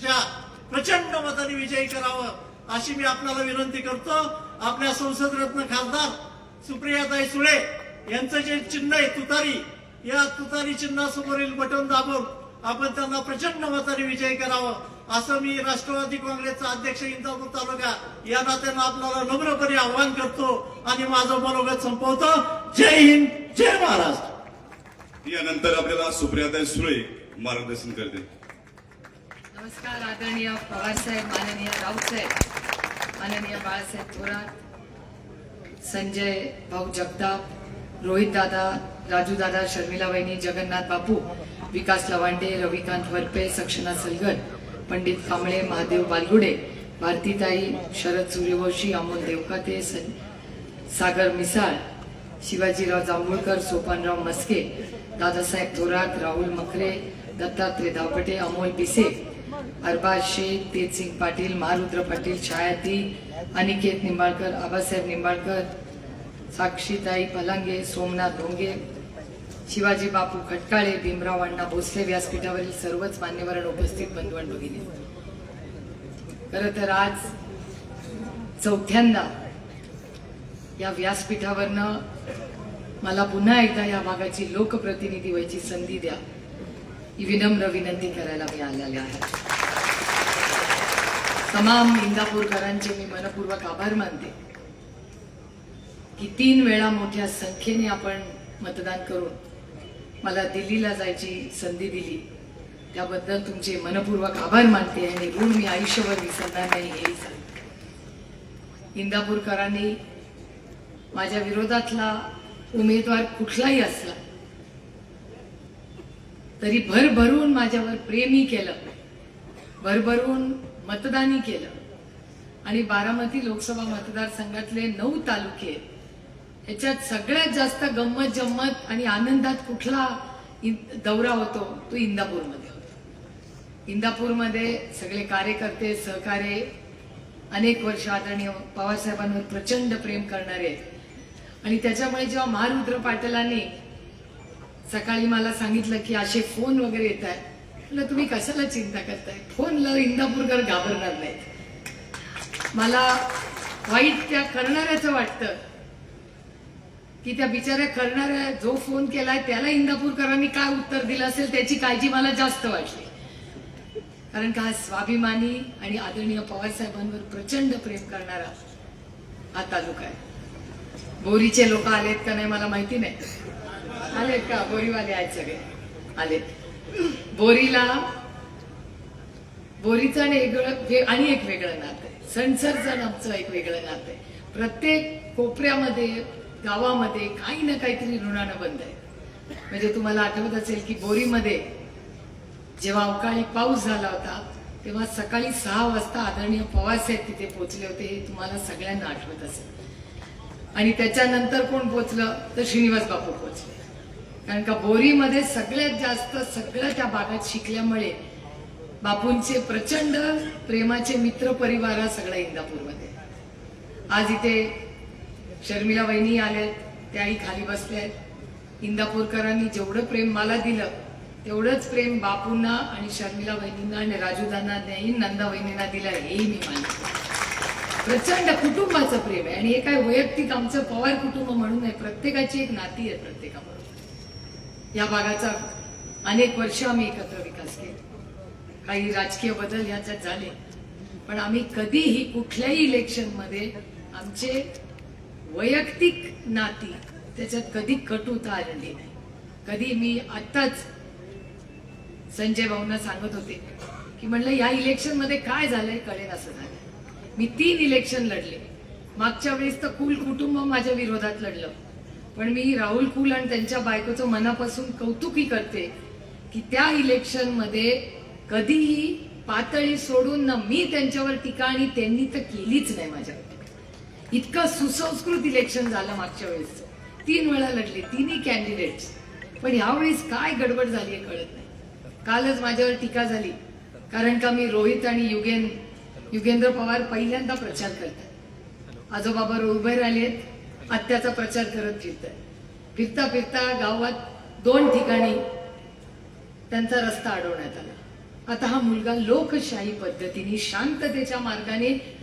च्या प्रचंड मताने विजयी करावं अशी मी आपल्याला विनंती करतो. आपल्या संसद रत्न खासदार सुप्रियाताई सुळे यांचं जे चिन्ह आहे तुतारी या तुतारी चिन्हासमोरील बटन दाबून आपण त्यांना प्रचंड मताने विजयी करावं असं मी राष्ट्रवादी काँग्रेसचा अध्यक्ष इंदापूर तालुका या नात्यानं आपल्याला नम्रपणे आवाहन करतो आणि माझं मनोगत संपवतो. जय हिंद जय महाराष्ट्र. यानंतर आपल्याला सुप्रियाताई सुळे मार्गदर्शन करते नमस्कार आदरणीय पवारसाहेब माननीय राऊतसाहेब माननीय बाळासाहेब थोरात संजय भाऊ जगताप रोहित दादा राजू दादा शर्मिला वहिनी जगन्नाथ बापू विकास लवांडे रविकांत वरपे सक्षना सलगर पंडित कांबळे महादेव बालगुडे भारतीताई शरद सूर्यवंशी अमोल देवकाते सागर मिसाळ शिवाजीराव जांभूळकर सोपानराव मस्के दादासाहेब थोरात राहुल मखरे दत्तात्रय धावपटे अमोल पिसे अरबाज शेख तेजसिंग पाटील महारुद्र पाटील छायाती अनिकेत निंबाळकर आबासाहेब निंबाळकर साक्षीताई पलांगे सोमनाथ भोंगे शिवाजी बापू खटकाळे भीमराव अण्णा भोसले व्यासपीठावरील सर्वच मान्यवर उपस्थित बंधू आणि भगिनी खरं तर आज चौथ्यांदा या व्यासपीठावरनं मला पुन्हा एकदा या भागाची लोकप्रतिनिधी व्हायची संधी द्या. ही विनम्र विनंती करायला मी आलेले आहे. तमाम इंदापूरकरांचे मी मनपूर्वक आभार मानते. की तीन वेळा मोठ्या संख्येने आपण मतदान करून मला दिल्लीला जायची संधी दिली त्याबद्दल तुमचे मनपूर्वक आभार मानते आणि ऋण मी आयुष्यभर विसरणार नाही हेही सांगते. इंदापूरकरांनी माझ्या विरोधातला उमेदवार कुठलाही असला तरी भरभरून माझ्यावर प्रेमही केलं. भरभरून मतदानही केलं. आणि बारामती लोकसभा मतदारसंघातले नऊ तालुके ह्याच्यात सगळ्यात जास्त गंमत जम्मत आणि आनंदात कुठला दौरा होतो? तो इंदापूरमध्ये होतो. इंदापूरमध्ये सगळे कार्यकर्ते सहकार्य अनेक वर्ष आदरणीय पवारसाहेबांवर प्रचंड प्रेम करणारे आहेत. आणि त्याच्यामुळे जेव्हा महारुद्र पाटलांनी सकाळी मला सांगितलं की असे फोन वगैरे येत आहेत म्हटलं तुम्ही कशाला चिंता करताय? फोनला इंदापूरकर घाबरणार नाहीत. मला वाईट त्या करणाऱ्याचं वाटतं की त्या बिचाऱ्या करणाऱ्या जो फोन केलाय त्याला इंदापूरकरांनी काय उत्तर दिलं असेल त्याची काळजी मला जास्त वाटली. कारण का स्वाभिमानी आणि आदरणीय पवारसाहेबांवर प्रचंड प्रेम करणारा हा तालुका आहे. बोरीचे लोक आलेत का नाही मला माहिती नाही. आलेत का? बोरीवाले आहेत सगळे. आलेत. बोरीला बोरीचं आणि वेगळं आणि एक वेगळं नातं आहे. सणसरचं आमचं एक वेगळं नातं आहे. प्रत्येक कोपऱ्यामध्ये गावामध्ये काही ना काहीतरी ऋणानं बंद आहे. म्हणजे तुम्हाला आठवत असेल की बोरीमध्ये जेव्हा अवकाळी पाऊस झाला होता तेव्हा सकाळी सहा वाजता आदरणीय पवारसाहेब तिथे पोहोचले होते हे तुम्हाला सगळ्यांना आठवत असेल. आणि त्याच्यानंतर कोण पोचलं? तर श्रीनिवास बापू पोचले. कारण का बोरीमध्ये सगळ्यात जास्त सगळं त्या भागात शिकल्यामुळे बापूंचे प्रचंड प्रेमाचे मित्र परिवार हा सगळा इंदापूरमध्ये. आज इथे शर्मिला वहिनी आल्यात त्याही खाली बसल्या. आहेत इंदापूरकरांनी जेवढं प्रेम मला दिलं तेवढंच प्रेम बापूंना आणि शर्मिला वहिनींना आणि राजूदांना नाही नंदा वहिनींना दिलं हेही मी मानतो. प्रचंड कुटुंबाचं प्रेम आहे आणि हे काय वैयक्तिक आमचं पवार कुटुंब म्हणून आहे प्रत्येकाची एक नाती आहे प्रत्येकाबरोबर या भागाचा अनेक वर्ष आम्ही एकत्र विकास केला. काही राजकीय बदल ह्याच्यात झाले. पण आम्ही कधीही कुठल्याही इलेक्शनमध्ये आमचे वैयक्तिक नाती त्याच्यात कधी कटुता आलेली नाही. कधी मी आत्ताच संजय भाऊंना सांगत होते की म्हणलं या इलेक्शनमध्ये काय झालंय कळेल असं झालं. मी तीन इलेक्शन लढले. मागच्या वेळेस तर कुल कुटुंब माझ्या विरोधात लढलं. पण मी राहुल कुल आणि त्यांच्या बायकोचं मनापासून कौतुकी करते की त्या इलेक्शनमध्ये कधीही पातळी सोडून ना मी त्यांच्यावर टीका आणि त्यांनी तर केलीच नाही माझ्यावर इतकं सुसंस्कृत इलेक्शन झालं मागच्या वेळेस. तीन वेळा लढले तिन्ही कॅन्डिडेट्स पण यावेळेस काय गडबड झाली आहे कळत नाही. कालच माझ्यावर टीका झाली. कारण का मी रोहित आणि युगेन युगेंद्र पवार पहिल्यांदा प्रचार करतात. आजोबाबा उभे राहिलेत. आत्याचा प्रचार करत फिरताय. फिरता फिरता गावात दोन ठिकाणी त्यांचा रस्ता अडवण्यात आला. आता हा मुलगा लोकशाही पद्धतीने शांततेच्या मार्गाने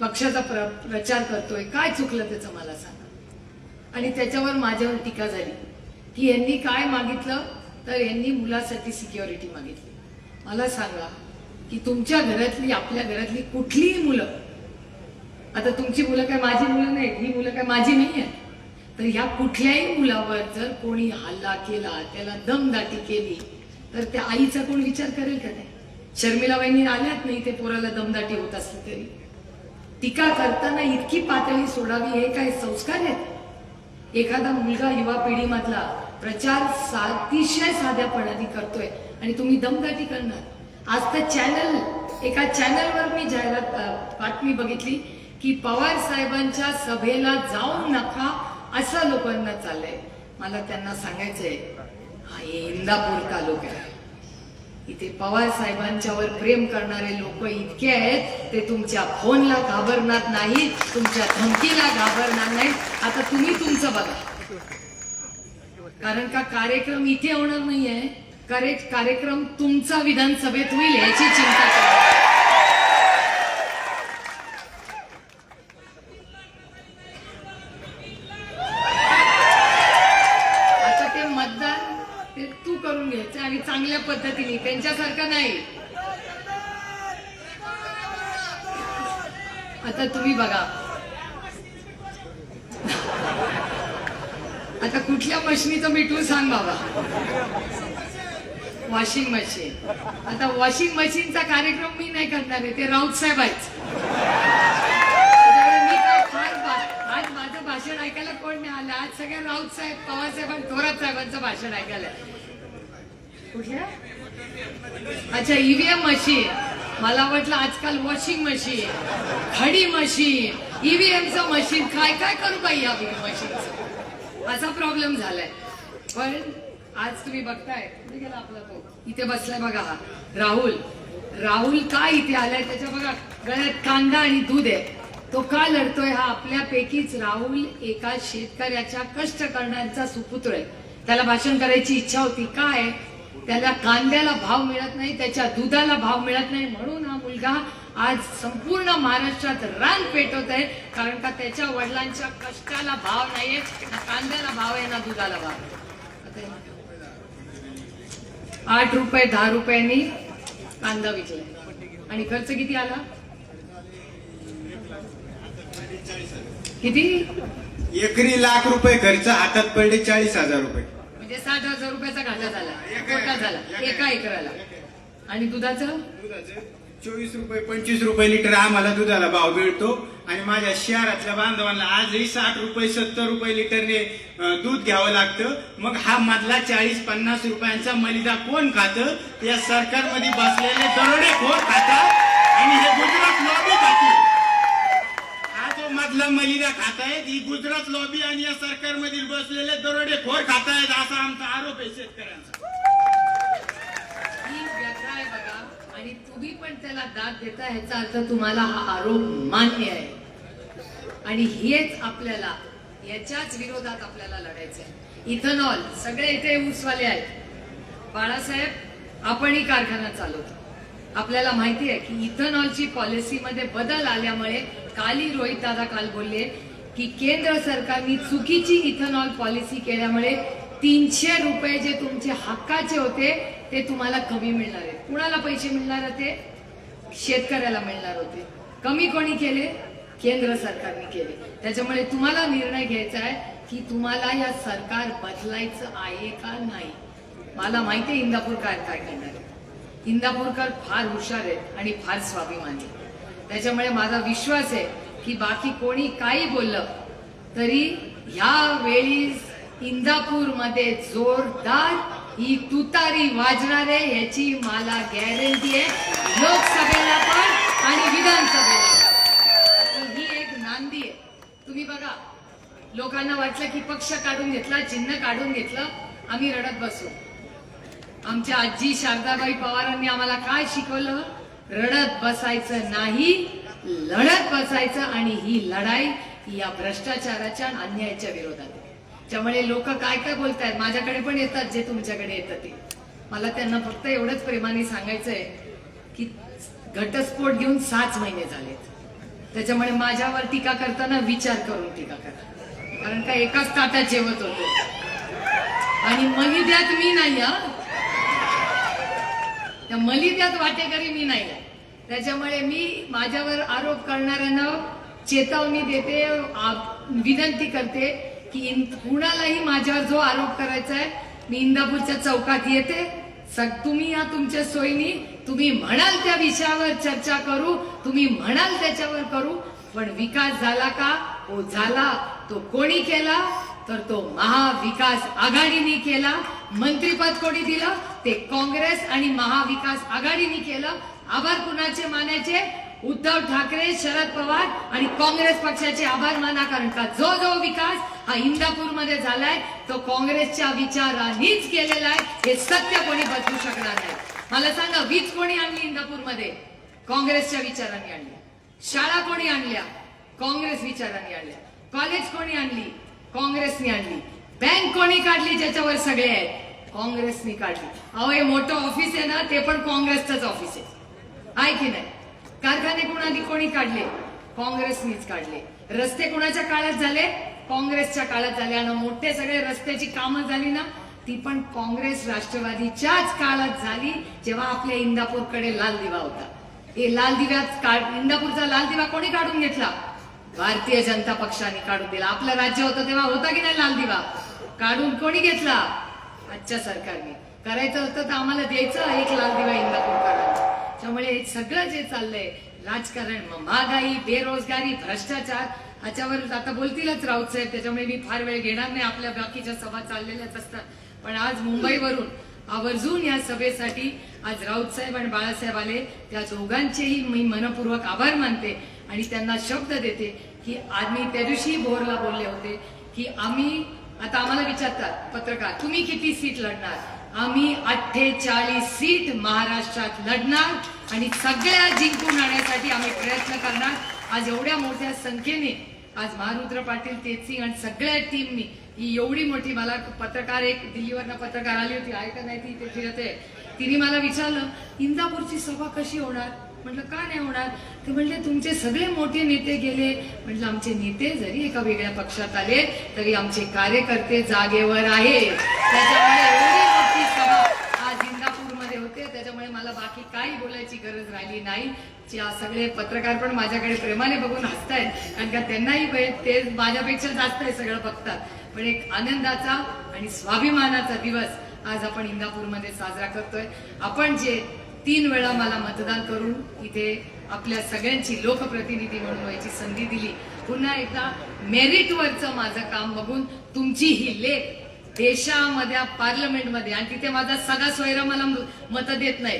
पक्षाचा प्र, प्रचार करतोय. काय चुकलं त्याचं मला सांगा. आणि त्याच्यावर माझ्यावर टीका झाली. की यांनी काय मागितलं? तर यांनी मुलासाठी सिक्युरिटी मागितली. मला सांगा की तुमच्या घरातली आपल्या घरातली कुठलीही मुलं आता तुमची मुलं काय माझी मुलं नाहीत ही मुलं काय माझी नाही आहेत तर ह्या कुठल्याही मुलावर जर कोणी हल्ला केला त्याला दमदाटी केली तर त्या आईचा कोण विचार करेल का नाही? शर्मिलाबाईंनी आल्यात नाही ते पोराला दमदाटी होत असली तरी. टीका करताना इतकी पातळी सोडावी हे काय संस्कार आहेत? एखादा मुलगा युवा पिढीमधला प्रचार अतिशय साध्यापणाने करतोय आणि तुम्ही दमदाटी करणार. आज तर चॅनल एका चॅनलवर मी जाहिरात बातमी बघितली की पवार साहेबांच्या सभेला जाऊ नका असं लोकांना चाललंय. मला त्यांना सांगायचंय हा इंदापूर तालुका आहे. इथे पवार साहेबांच्यावर प्रेम करणारे लोक इतके आहेत ते तुमच्या फोनला घाबरणार नाही तुमच्या धमकीला घाबरणार नाहीत. आता तुम्ही तुमचं बघा. कारण का कार्यक्रम इथे होणार नाहीये. करेक्ट कार्यक्रम तुमचा विधानसभेत होईल याची चिंता करा आता ते मतदान ते तू करून घ्यायचं आणि पद्धतीने. त्यांच्यासारखं नाही. आता तुम्ही बघा. आता कुठल्या मशीनीचं मिठू सांग बाबा. वॉशिंग मशीन आता वॉशिंग मशीनचा कार्यक्रम मी नाही करणार आहे. ते राऊत साहेब आहेत. मी आज माझं भाषण ऐकायला कोण नाही आलं. आज सगळ्या राऊत साहेब पवार साहेब आणि थोरात साहेबांचं भाषण ऐकायला कुठल्या अच्छा ईव्हीएम मशीन मला वाटलं आजकाल वॉशिंग मशीन खडी मशीन ईव्हीएमचं मशीन काय काय करू बाई या मशीनचं असा प्रॉब्लेम झालाय. पण आज तुम्ही बघताय कुठे गेला आपला तो? इथे बसलाय बघा हा. राहुल. राहुल का इथे आलाय? त्याच्या बघा गळ्यात कांदा आणि दूध आहे. तो का लढतोय हा? आपल्यापैकीच राहुल एका शेतकऱ्याच्या कष्ट करण्याचा सुपुत्र आहे. त्याला भाषण करायची इच्छा होती. काय? त्याला कांद्याला भाव मिळत नाही त्याच्या दुधाला भाव मिळत नाही. म्हणून हा मुलगा आज संपूर्ण महाराष्ट्रात रान पेटवत आहे. कारण का त्याच्या वडिलांच्या कष्टाला भाव नाहीये ना कांद्याला भाव आहे ना दुधाला भाव आठ रुपये दहा रुपयांनी कांदा विकलाय. आणि खर्च किती आला? किती? एकरी लाख रुपये खर्च हातात पडले चाळीस हजार रुपये. म्हणजे साठ हजार रुपयाचा घाटा झाला. तोटा झाला. एका एकराला. आणि दुधाचं? चोवीस रुपये पंचवीस रुपये लिटर आम्हाला दुधाला भाव मिळतो. आणि माझ्या शहरातल्या बांधवांना आजही साठ रुपये सत्तर रुपये लिटरने दूध घ्यावं लागतं. मग हा मधला चाळीस पन्नास रुपयांचा मलिदा कोण खातं? या सरकारमध्ये बसलेले दरोडे खोर खातात. आणि हे गुजरात लॉबी खाते मधला मलिदा खातायत ही गुजरात लॉबी आणि या सरकारमधील बसलेले दरोडे खोर खातायत असा आमचा आरोप आहे शेतकऱ्यांचा. व्यथा बघा आणि तुम्ही पण त्याला दाद देता ह्याचा अर्थ तुम्हाला हा आरोप मान्य आहे. आणि हेच आपल्याला याच्याच विरोधात आपल्याला लढायचं आहे. इथेनॉल सगळे इथे ऊसवाले आहेत. बाळासाहेब आपणही कारखाना चालवतो. आपल्याला माहिती आहे की इथेनॉलची पॉलिसीमध्ये बदल आल्यामुळे काली रोहित दादा काल बोलले की केंद्र सरकारने चुकीची इथेनॉल पॉलिसी केल्यामुळे तीनशे रुपये जे तुमचे हक्काचे होते ते तुम्हाला कमी मिळणार आहेत. कुणाला पैसे मिळणार होते? शेतकऱ्याला मिळणार होते. कमी कोणी केले? केंद्र सरकारने केले. त्याच्यामुळे तुम्हाला निर्णय घ्यायचा आहे की तुम्हाला या सरकार बदलायचं आहे का नाही. मला माहिती आहे इंदापूर काय काय करणार आहे. इंदापूरकर फार हुशार आहेत आणि फार स्वाभिमानी त्याच्यामुळे माझा विश्वास आहे की बाकी कोणी काही बोललं तरी ह्या वेळी इंदापूरमध्ये जोरदार ही तुतारी वाजणार आहे याची मला गॅरंटी आहे. लोकसभेला पण आणि विधानसभेला ही एक नांदी आहे. तुम्ही बघा लोकांना वाटलं की पक्ष काढून घेतला चिन्ह काढून घेतलं आम्ही रडत बसू. आमच्या आजी शारदाबाई पवारांनी आम्हाला काय शिकवलं? रडत बसायचं नाही लढत बसायचं आणि ही लढाई या भ्रष्टाचाराच्या आणि अन्यायाच्या विरोधात आहे. त्यामुळे लोक काय काय बोलतायत? माझ्याकडे पण येतात जे तुमच्याकडे येतात ते. मला त्यांना फक्त एवढंच प्रेमाने सांगायचंय की घटस्फोट घेऊन सात महिने झालेत. त्याच्यामुळे माझ्यावर टीका करताना विचार करून टीका करा. कारण का एकाच ताटात जेवत होतो. आणि मलिद्यात मी नाही हा. त्या मलिद्यात वाटेकरी मी नाही आहे. त्याच्यामुळे मी माझ्यावर आरोप करणाऱ्यांना चेतावणी देते विनंती करते की कुणालाही माझ्यावर जो आरोप करायचा आहे मी इंदापूरच्या चौकात येते. सग तुम्ही या तुमच्या सोयीनी तुम्ही म्हणाल त्या विषयावर चर्चा करू तुम्ही म्हणाल त्याच्यावर करू पण विकास झाला का? हो झाला. तो कोणी केला? तर तो महाविकास आघाडीने केला. मंत्रीपद कोणी दिलं? ते काँग्रेस आणि महाविकास आघाडीने केलं. आभार कुणाचे मानायचे? उद्धव ठाकरे शरद पवार आणि काँग्रेस पक्षाचे आभार माना. कारण का जो जो विकास हा इंदापूरमध्ये झालाय तो काँग्रेसच्या विचारांनीच केलेला आहे. हे सत्य कोणी बदलू शकणार नाही. मला सांगा वीज कोणी आणली इंदापूरमध्ये? काँग्रेसच्या विचारांनी आणली. शाळा कोणी आणल्या? काँग्रेस विचारांनी आणल्या. कॉलेज कोणी आणली? काँग्रेसनी आणली. बँक कोणी काढली ज्याच्यावर सगळे आहेत? काँग्रेसनी काढली अहो हे मोठं ऑफिस आहे ना ते पण काँग्रेसचंच ऑफिस आहे. आहे की नाही? कारखाने कुणाधी कोणी काढले? काँग्रेसनीच काढले. रस्ते कुणाच्या काळात झाले? काँग्रेसच्या काळात झाले. आणि मोठे सगळे रस्त्याची कामं झाली ना ती पण काँग्रेस राष्ट्रवादीच्याच काळात झाली जेव्हा आपल्या इंदापूरकडे लाल दिवा होता. हे लाल दिव्यात इंदापूरचा लाल दिवा कोणी काढून घेतला? भारतीय जनता पक्षाने काढून दिला. आपलं राज्य होतं तेव्हा होता की नाही लाल दिवा? काढून कोणी घेतला? आजच्या सरकारने. करायचं होतं तर आम्हाला द्यायचं एक लाल दिवा इंदापूरकरांना. त्यामुळे हे सगळं जे चाललंय राजकारण महागाई बेरोजगारी भ्रष्टाचार ह्याच्यावर आता बोलतीलच राऊत साहेब त्याच्यामुळे मी फार वेळ घेणार नाही आपल्या बाकीच्या सभा चाललेल्याच असतात. पण आज मुंबईवरून आवर्जून या सभेसाठी आज राऊत साहेब आणि बाळासाहेब आले. त्या दोघांचेही मी मनपूर्वक आभार मानते आणि त्यांना शब्द देते की आम्ही त्या दिवशी भोरला बोलले होते की आम्ही आता आम्हाला विचारतात पत्रकार तुम्ही किती सीट लढणार? आम्ही अठ्ठेचाळीस सीट महाराष्ट्रात लढणार आणि सगळ्या जिंकून आणण्यासाठी आम्ही प्रयत्न करणार. आज एवढ्या मोठ्या संख्येने आज महारुद्र पाटील तेजसिंग आणि सगळ्या टीमनी ही एवढी मोठी मला पत्रकार एक दिल्लीवरनं पत्रकार आली होती. आहे का नाही ती इथे फिरते तिने मला विचारलं इंदापूरची सभा कशी होणार? म्हटलं का नाही होणार? ते म्हणले तुमचे सगळे मोठे नेते गेले. म्हटलं आमचे नेते जरी एका वेगळ्या पक्षात आले तरी आमचे कार्यकर्ते जागेवर आहे त्याच्यामुळे एवढी मोठी सभा आज इंदापूरमध्ये होते. त्याच्यामुळे मला बाकी काही बोलायची गरज राहिली नाही. सगळे पत्रकार पण माझ्याकडे प्रेमाने बघून हसतायत कारण का त्यांनाही ते माझ्यापेक्षा जास्त आहे सगळं बघतात. पण एक आनंदाचा आणि स्वाभिमानाचा दिवस आज आपण इंदापूरमध्ये साजरा करतोय. आपण जे तीन वेळा मला मतदान करून इथे आपल्या सगळ्यांची लोकप्रतिनिधी म्हणून व्हायची संधी दिली. पुन्हा एकदा मेरिटवरचं माझं काम बघून तुमची ही लेख देशामध्ये पार्लमेंटमध्ये आणि तिथे माझा सगळा सोयरा मला मत देत नाही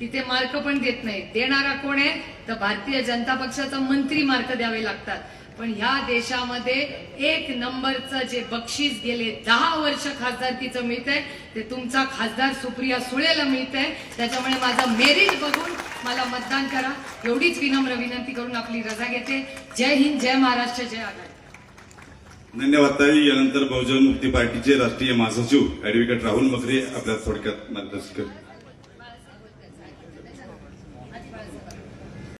तिथे मार्क पण देत नाही देणारा कोण आहे? तर भारतीय जनता पक्षाचा मंत्री मार्क द्यावे लागतात. पण ह्या देशामध्ये एक नंबरचं जे बक्षीस गेले दहा वर्ष खासदारकीचं मिळतंय ते तुमचा खासदार सुप्रिया सुळेला मिळतंय त्याच्यामुळे माझं मेरिट बघून मला मतदान करा. एवढीच विनम्र विनंती करून आपली रजा घेते. जय हिंद जय महाराष्ट्र जय आघाडी. धन्यवाद ताई. यानंतर बहुजन मुक्ती पार्टीचे राष्ट्रीय महासचिव ऍडव्होकेट राहुल मकरे आपल्या थोडक्यात मार्गदर्शन